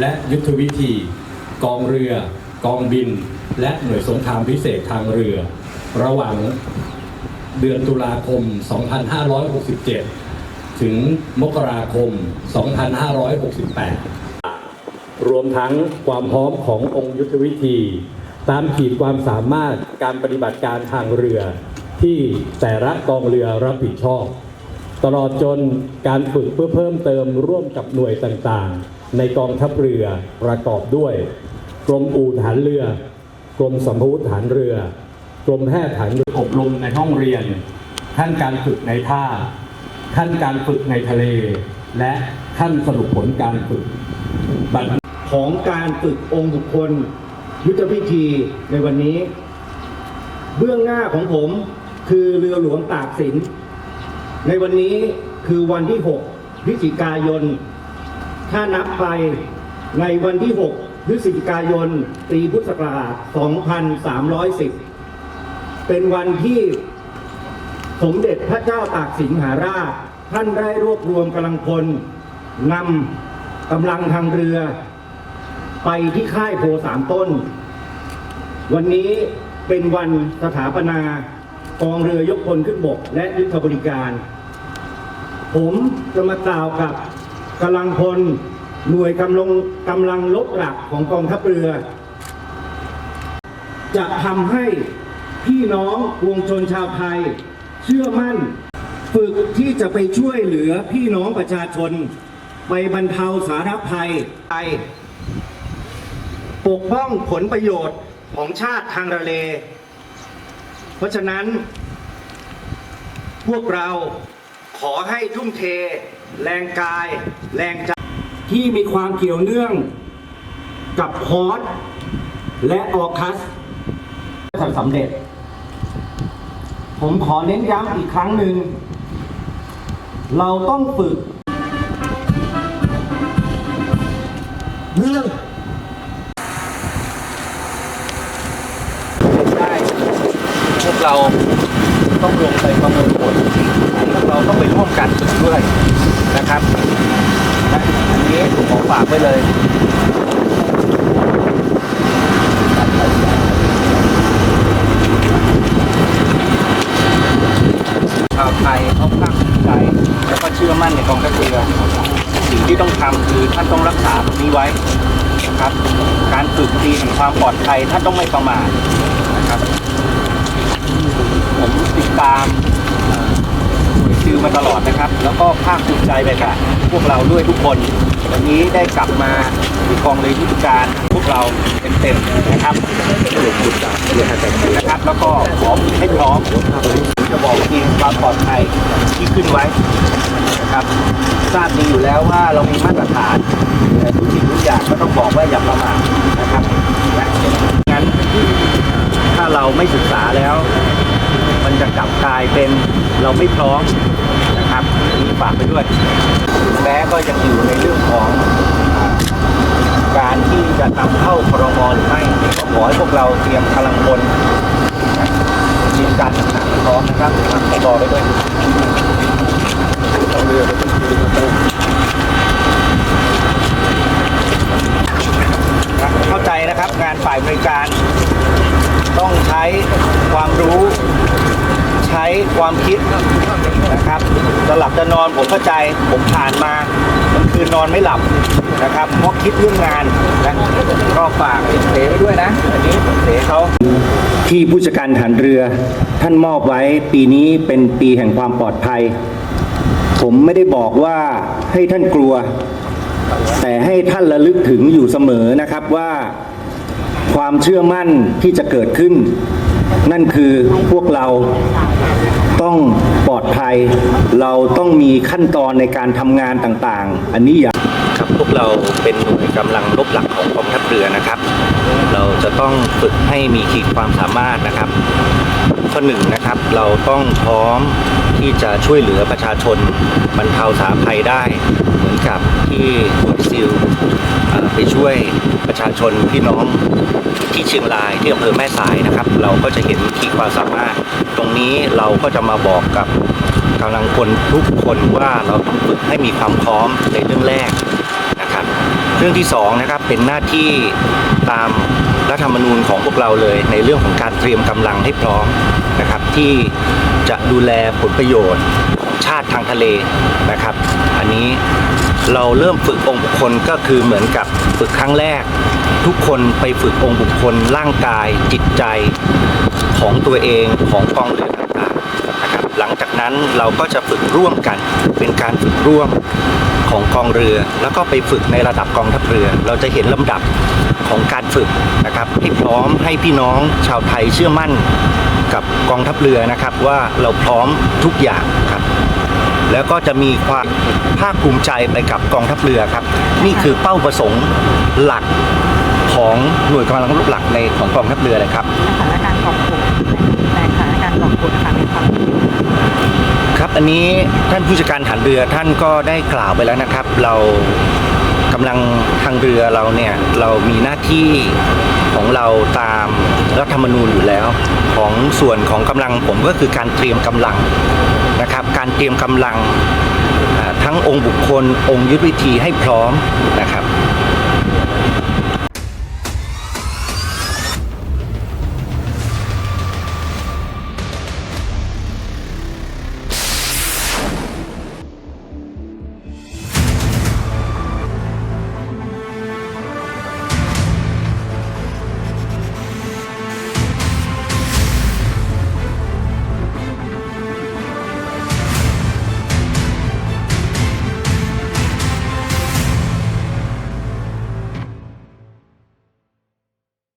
และยุทธวิธี กองเรือ กองบิน และหน่วยสงครามพิเศษทางเรือ ระหว่างเดือนตุลาคม 2567 ถึงมกราคม 2568 รวมทั้งความพร้อมขององค์ยุทธวิธี ตามขีดความสามารถการปฏิบัติการทางเรือ ที่แต่ละกองเรือรับผิดชอบ ตลอดจนการฝึกเพื่อเพิ่มเติมร่วมกับหน่วยต่างๆ ในกองทัพเรือประกอบด้วย กรมอู่ฐานเรือ กรมสัมพวุธฐานเรือ กรมแพทย์ฐานเรืออบรมในห้องเรียน ขั้นการฝึกในท่า ขั้นการฝึกในทะเล และขั้นสรุปผลการฝึกบัดของการฝึกองค์บุคคล ยุทธพิธีในวันนี้ เบื้องหน้าของผมคือเรือหลวงตากสิน ในวันนี้คือวันที่ 6 พฤศจิกายน ถ้านับไปในวันที่ 6 พฤศจิกายน ปีพุทธศักราช 2310 เป็นวันที่สมเด็จพระเจ้าตากสินมหาราช ท่านได้รวบรวมกำลังพลนำกำลังทางเรือ ไปที่ค่ายโพสามต้น วันนี้เป็นวันสถาปนากองเรือยกพลขึ้นบก และยุทธบริการ ผมจะมากล่าวกับ กำลังพลหน่วยกำลังกำลังลบหลักของกองทัพเรือ จะทำให้พี่น้องวงชนชาวไทย เชื่อมั่น ฝึกที่จะไปช่วยเหลือพี่น้องประชาชน ไปบรรเทาสาธารณภัยไทยปกป้องผลประโยชน์ของชาติทางทะเล เพราะฉะนั้น พวกเราขอให้ทุ่มเท แรงกาย แรงใจที่มีความเกี่ยวเนื่องกับคอร์สและออคัสจะสำเร็จ ผมขอเน้นย้ำอีกครั้งหนึ่ง เราต้องฝึกเรื่องได้พวกเราต้องลงไปประเมินผลพวกเราต้องไปร่วมกันฝึกด้วย นะครับอันนี้ผมขอฝากไว้เลยชาวไทยเขาภาคภูมิใจแล้วก็เชื่อมั่นในกองทัพเรือสิ่งที่ต้องทำคือท่านต้องรักษาตรงนี้ไว้นะครับ การฝึกทีแห่งความปลอดภัยท่านต้องไม่ประมาทนะครับ ผมติดตาม หน่วมาตลอดนะครับ แล้วก็ภาคภูมิใจไปกับพวกเราด้วยทุกคน วันนี้ได้กลับมาที่กองเรือยุทธการพวกเราเต็มๆนะครับนะครับ แล้วก็ขอให้พร้อมจะบอกทีมความปลอดภัยที่ขึ้นไว้นะครับทราบดีอยู่แล้วว่าเรามีมาตรฐานแต่ทุกสิ่งทุกอย่างก็ต้องบอกว่าอย่าประมาทนะครับและงั้นถ้าเราไม่ศึกษาแล้ว จะกลับกลายเป็นเราไม่พร้อมนะครับนี่ฝากไปด้วยแม้ก็ยังอยู่ในเรื่องของอการที่จะนำเข้าพรมหรือไม่ก็ขอให้พวกเราเตรียมพลังคนนะเตรียมการต่างๆให้พร้อมนะครับฝากรอไปด้วยต้องเรือเข้าใจนะครับงานฝ่ายบริการต้องใช้ความรู้ ความคิดนะครับจะหลับจะนอนผมเข้าใจผมผ่านมามันคืนนอนไม่หลับนะครับเพราะคิดเรื่องงานนะก็ฝากเสไว้ด้วยนะอันนี้เสเขาที่ผู้จัดการฐานเรือท่านมอบไว้ปีนี้เป็นปีแห่งความปลอดภัย ผมไม่ได้บอกว่าให้ท่านกลัว แต่ให้ท่านระลึกถึงอยู่เสมอนะครับว่า ความเชื่อมั่นที่จะเกิดขึ้น นั่นคือพวกเราต้องปลอดภัย เราต้องมีขั้นตอนในการทำงานต่างๆ อันนี้อย่าครับพวกเราเป็นหน่วยกำลังรบหลักของกองทัพเรือนะครับ เราจะต้องฝึกให้มีขีดความสามารถนะครับ ข้อหนึ่งนะครับ เราต้องพร้อม ที่จะช่วยเหลือประชาชนบรรเทาสาธารณภัยได้ เหมือนกับที่หน่วยซิลไปช่วยประชาชนพี่น้องที่เชียงรายที่อำเภอแม่สายนะครับ เราก็จะเห็นขีดความสามารถ ตรงนี้เราก็จะมาบอกกับกำลังคนทุกคนว่าเราต้องฝึกให้มีความพร้อมในเรื่องแรกนะครับ เรื่องที่สองนะครับเป็นหน้าที่ตามรัฐธรรมนูญของพวกเราเลยในเรื่องของการเตรียมกำลังให้พร้อมนะครับที่ ดูแลผลประโยชน์ ชาติทางทะเลนะครับ อันนี้เราเริ่มฝึกองค์บุคคลก็คือเหมือนกับฝึกครั้งแรก ทุกคนไปฝึกองค์บุคคลร่างกายจิตใจของตัวเองของกองเรือต่างๆนะครับหลังจากนั้นเราก็จะฝึกร่วมกันเป็นการฝึกร่วมของกองเรือ แล้วก็ไปฝึกในระดับกองทัพเรือ เราจะเห็นลำดับของการฝึกนะครับให้พร้อมให้พี่น้องชาวไทยเชื่อมั่น กับกองทัพเรือนะครับว่าเราพร้อมทุกอย่างครับ แล้วก็จะมีความภาคภูมิใจไปกับกองทัพเรือครับ นี่คือเป้าประสงค์หลักของหน่วยกำลังรบหลักในของกองทัพเรือเลยครับสถานการณ์กองทุนในสถานการณ์กองทุนนะคะมีความครับอันนี้ท่านผู้จัดการฐานเรือท่านก็ได้กล่าวไปแล้วนะครับ เรา กำลังทางเรือเราเนี่ย เรามีหน้าที่ของเราตามรัฐธรรมนูญอยู่แล้ว ของส่วนของกำลังผมก็คือการเตรียมกำลังนะครับ การเตรียมกำลังทั้งองค์บุคคลองค์ยุทธวิธีให้พร้อมนะครับ